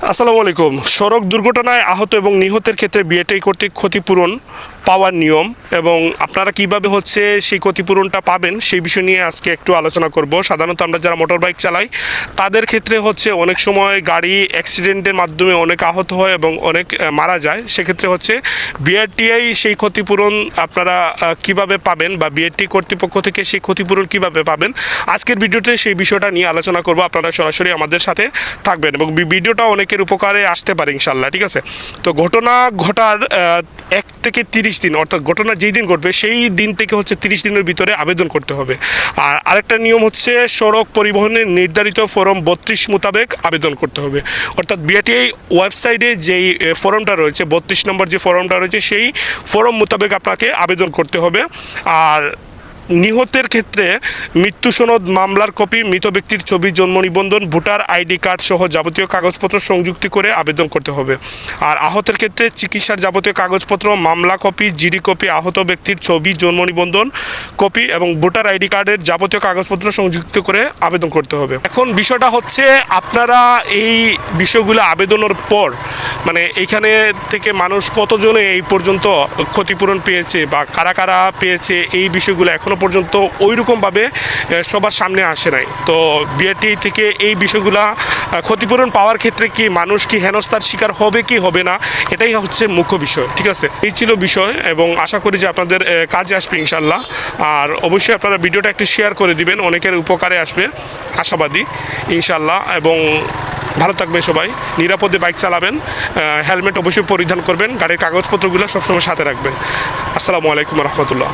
আসসালামু আলাইকুম। সড়ক দুর্ঘটনায় আহত এবং নিহতের ক্ষেত্রে বিএটাই কর্তৃক ক্ষতিপূরণ পাওয়ার নিয়ম এবং আপনারা কীভাবে হচ্ছে সেই ক্ষতিপূরণটা পাবেন সেই বিষয় নিয়ে আজকে একটু আলোচনা করব। সাধারণত আমরা যারা মোটর বাইক চালাই, তাদের ক্ষেত্রে হচ্ছে অনেক সময় গাড়ি অ্যাক্সিডেন্টের মাধ্যমে অনেক আহত হয় এবং অনেক মারা যায়। সেক্ষেত্রে হচ্ছে বিআরটিআই সেই ক্ষতিপূরণ আপনারা কীভাবে পাবেন বা বিআরটি কর্তৃপক্ষ থেকে সেই ক্ষতিপূরণ কীভাবে পাবেন, আজকের ভিডিওতে সেই বিষয়টা নিয়ে আলোচনা করব। আপনারা সরাসরি আমাদের সাথে থাকবেন এবং ভিডিওটা অনেকের উপকারে আসতে পারে ইনশাল্লাহ ঠিক আছে? তো ঘটনা ঘটার এক থেকে তিরিশ দিন, অর্থাৎ ঘটনা যেই দিন ঘটবে, সেই দিন থেকে হচ্ছে তিরিশ দিনের ভিতরে আবেদন করতে হবে। আর আরেকটা নিয়ম হচ্ছে সড়ক পরিবহনের নির্ধারিত ফরম বত্রিশ মোতাবেক আবেদন করতে হবে। অর্থাৎ বিআরটিআই ওয়েবসাইটে যেই ফর্মটা রয়েছে, বত্রিশ নম্বর যে ফর্মটা রয়েছে, সেই ফর্ম মোতাবেক আপনাকে আবেদন করতে হবে। আর নিহতের ক্ষেত্রে মৃত্যু সনদ মামলার কপি, মৃত ব্যক্তির ছবি, জন্ম নিবন্ধন, ভোটার আইডি কার্ড সহ যাবতীয় কাগজপত্র সংযুক্তি করে আবেদন করতে হবে। আর আহতের ক্ষেত্রে চিকিৎসার যাবতীয় কাগজপত্র, মামলা কপি, জিডি কপি, আহত ব্যক্তির ছবি, জন্ম নিবন্ধন কপি এবং ভোটার আইডি কার্ডের যাবতীয় কাগজপত্র সংযুক্ত করে আবেদন করতে হবে। এখন বিষয়টা হচ্ছে, আপনারা এই বিষয়গুলো আবেদনের পর মানে এইখানে থেকে মানুষ কতজনে এই পর্যন্ত ক্ষতিপূরণ পেয়েছে বা কারা কারা পেয়েছে, এই বিষয়গুলো এখনও পর্যন্ত ওই রকমভাবে সবার সামনে আসে নাই। তো বিআরটি থেকে এই বিষয়গুলা ক্ষতিপূরণ পাওয়ার ক্ষেত্রে কি মানুষ কি হেনস্থার শিকার হবে কি হবে না, এটাই হচ্ছে মুখ্য বিষয়, ঠিক আছে? এই ছিল বিষয় এবং আশা করি যে আপনাদের কাজে আসবে ইনশাল্লাহ আর অবশ্যই আপনারা ভিডিওটা একটু শেয়ার করে দিবেন, অনেকের উপকারে আসবে, আশাবাদী ইনশাল্লাহ এবং ভালো থাকবেন সবাই, নিরাপদে বাইক চালাবেন হেলমেট অবশ্যই পরিধান করবেন, গাড়ির কাগজপত্রগুলো সবসময় সাথে রাখবেন। আসসালামু আলাইকুম রহমতুল্লাহ।